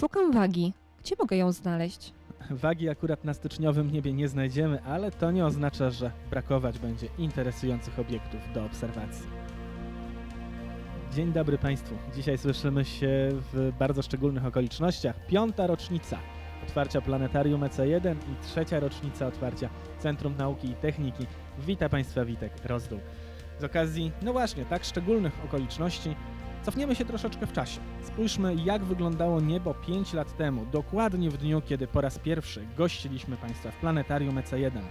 Szukam wagi. Gdzie mogę ją znaleźć? Wagi akurat na styczniowym niebie nie znajdziemy, ale to nie oznacza, że brakować będzie interesujących obiektów do obserwacji. Dzień dobry Państwu. Dzisiaj słyszymy się w bardzo szczególnych okolicznościach. Piąta rocznica otwarcia planetarium EC1 i trzecia rocznica otwarcia Centrum Nauki i Techniki. Witam Państwa Witek Rozdół. Z okazji, no właśnie, tak szczególnych okoliczności Cofniemy się troszeczkę w czasie. Spójrzmy, jak wyglądało niebo 5 lat temu, dokładnie w dniu, kiedy po raz pierwszy gościliśmy Państwa w planetarium EC1.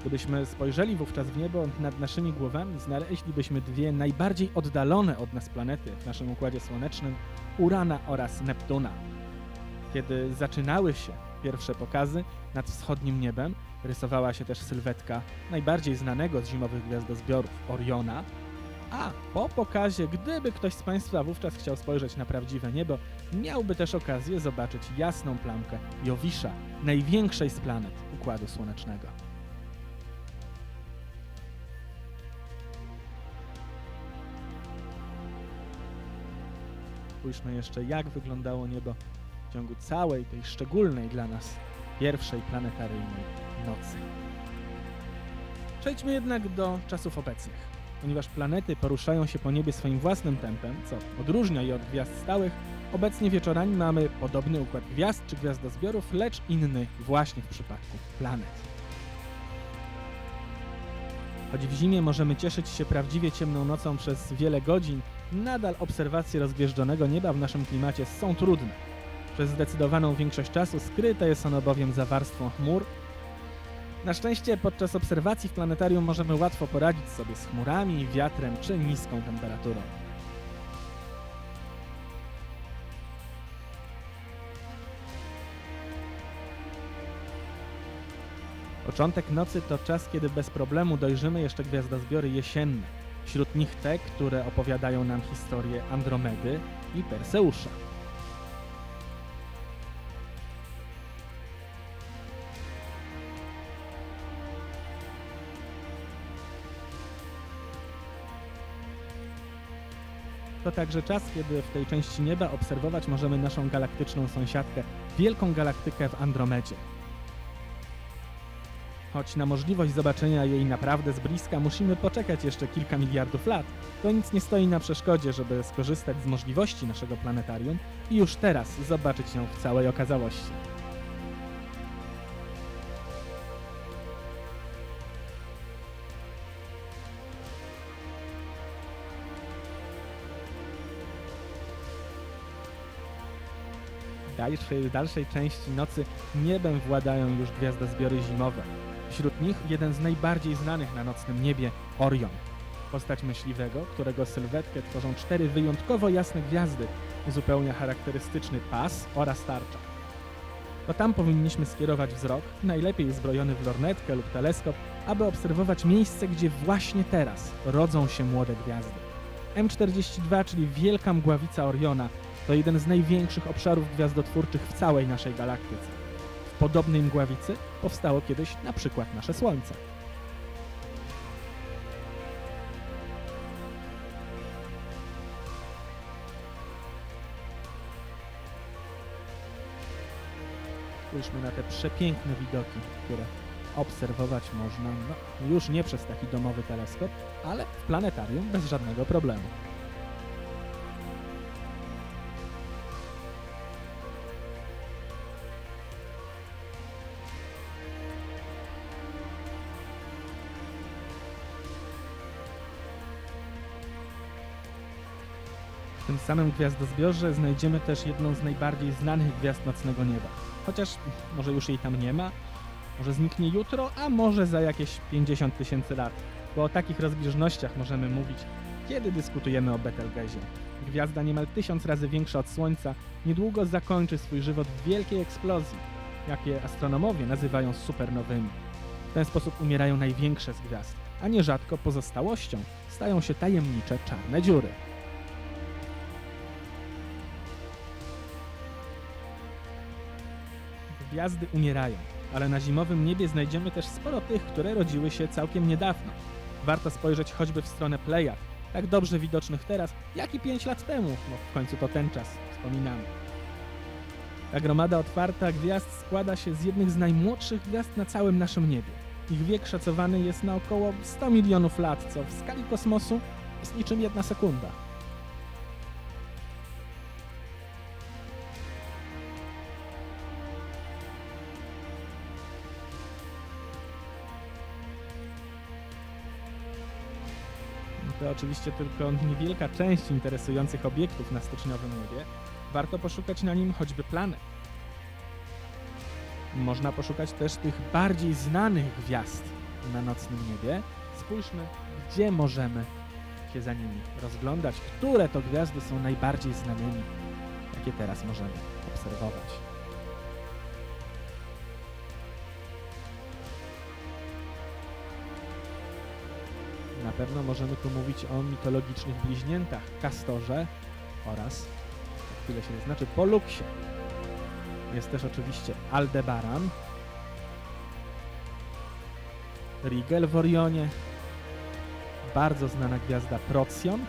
Gdybyśmy spojrzeli wówczas w niebo nad naszymi głowami, znaleźlibyśmy dwie najbardziej oddalone od nas planety w naszym układzie słonecznym Urana oraz Neptuna. Kiedy zaczynały się pierwsze pokazy nad wschodnim niebem, rysowała się też sylwetka najbardziej znanego z zimowych gwiazdozbiorów Oriona, a po pokazie, gdyby ktoś z Państwa wówczas chciał spojrzeć na prawdziwe niebo, miałby też okazję zobaczyć jasną plamkę Jowisza, największej z planet Układu Słonecznego. Spójrzmy jeszcze, jak wyglądało niebo w ciągu całej tej szczególnej dla nas pierwszej planetaryjnej nocy. Przejdźmy jednak do czasów obecnych ponieważ planety poruszają się po niebie swoim własnym tempem, co odróżnia je od gwiazd stałych, obecnie wieczorami mamy podobny układ gwiazd czy gwiazdozbiorów, lecz inny właśnie w przypadku planet. Choć w zimie możemy cieszyć się prawdziwie ciemną nocą przez wiele godzin, nadal obserwacje rozgwieżdżonego nieba w naszym klimacie są trudne. Przez zdecydowaną większość czasu skryte jest ono bowiem za warstwą chmur, na szczęście podczas obserwacji w planetarium możemy łatwo poradzić sobie z chmurami, wiatrem czy niską temperaturą. Początek nocy to czas, kiedy bez problemu dojrzymy jeszcze gwiazdozbiory jesienne. Wśród nich te, które opowiadają nam historię Andromedy i Perseusza. To także czas, kiedy w tej części nieba obserwować możemy naszą galaktyczną sąsiadkę, wielką galaktykę w Andromedzie. Choć na możliwość zobaczenia jej naprawdę z bliska musimy poczekać jeszcze kilka miliardów lat, to nic nie stoi na przeszkodzie, żeby skorzystać z możliwości naszego planetarium i już teraz zobaczyć ją w całej okazałości. Dalszej, dalszej części nocy niebem władają już gwiazdozbiory zimowe. Wśród nich jeden z najbardziej znanych na nocnym niebie Orion. Postać myśliwego, którego sylwetkę tworzą cztery wyjątkowo jasne gwiazdy, uzupełnia charakterystyczny pas oraz tarcza. To tam powinniśmy skierować wzrok, najlepiej zbrojony w lornetkę lub teleskop, aby obserwować miejsce, gdzie właśnie teraz rodzą się młode gwiazdy. M42, czyli wielka mgławica Oriona, to jeden z największych obszarów gwiazdotwórczych w całej naszej galaktyce. W podobnej mgławicy powstało kiedyś na przykład nasze Słońce. Spójrzmy na te przepiękne widoki, które obserwować można no, już nie przez taki domowy teleskop, ale w planetarium bez żadnego problemu. W tym samym gwiazdozbiorze znajdziemy też jedną z najbardziej znanych gwiazd nocnego nieba. Chociaż może już jej tam nie ma, może zniknie jutro, a może za jakieś 50 tysięcy lat. Bo o takich rozbieżnościach możemy mówić, kiedy dyskutujemy o Betelgezie. Gwiazda niemal tysiąc razy większa od Słońca niedługo zakończy swój żywot w wielkiej eksplozji, jakie astronomowie nazywają supernowymi. W ten sposób umierają największe z gwiazd, a nierzadko pozostałością stają się tajemnicze czarne dziury. Gwiazdy umierają, ale na zimowym niebie znajdziemy też sporo tych, które rodziły się całkiem niedawno. Warto spojrzeć choćby w stronę Plejad, tak dobrze widocznych teraz, jak i 5 lat temu, bo w końcu to ten czas wspominamy. Ta gromada otwarta gwiazd składa się z jednych z najmłodszych gwiazd na całym naszym niebie. Ich wiek szacowany jest na około 100 milionów lat, co w skali kosmosu jest niczym jedna sekunda. To oczywiście tylko niewielka część interesujących obiektów na styczniowym niebie. Warto poszukać na nim choćby planet. Można poszukać też tych bardziej znanych gwiazd na nocnym niebie. Spójrzmy, gdzie możemy się za nimi rozglądać, które to gwiazdy są najbardziej znanymi, jakie teraz możemy obserwować. Na pewno możemy tu mówić o mitologicznych bliźniętach Kastorze oraz, za chwilę się zaznaczy, Poluksie. Jest też oczywiście Aldebaran, Rigel w Orionie, bardzo znana gwiazda Procyon,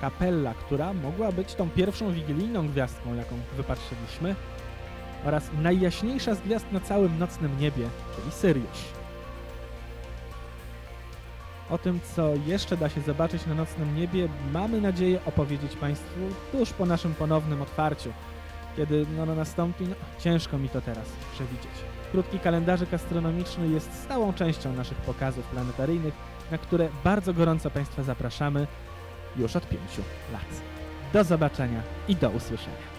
Capella, która mogła być tą pierwszą wigilijną gwiazdką, jaką wypatrzyliśmy, oraz najjaśniejsza z gwiazd na całym nocnym niebie, czyli Syriusz. O tym, co jeszcze da się zobaczyć na nocnym niebie, mamy nadzieję opowiedzieć Państwu tuż po naszym ponownym otwarciu. Kiedy ono nastąpi, no, ciężko mi to teraz przewidzieć. Krótki kalendarzyk astronomiczny jest stałą częścią naszych pokazów planetaryjnych, na które bardzo gorąco Państwa zapraszamy już od pięciu lat. Do zobaczenia i do usłyszenia.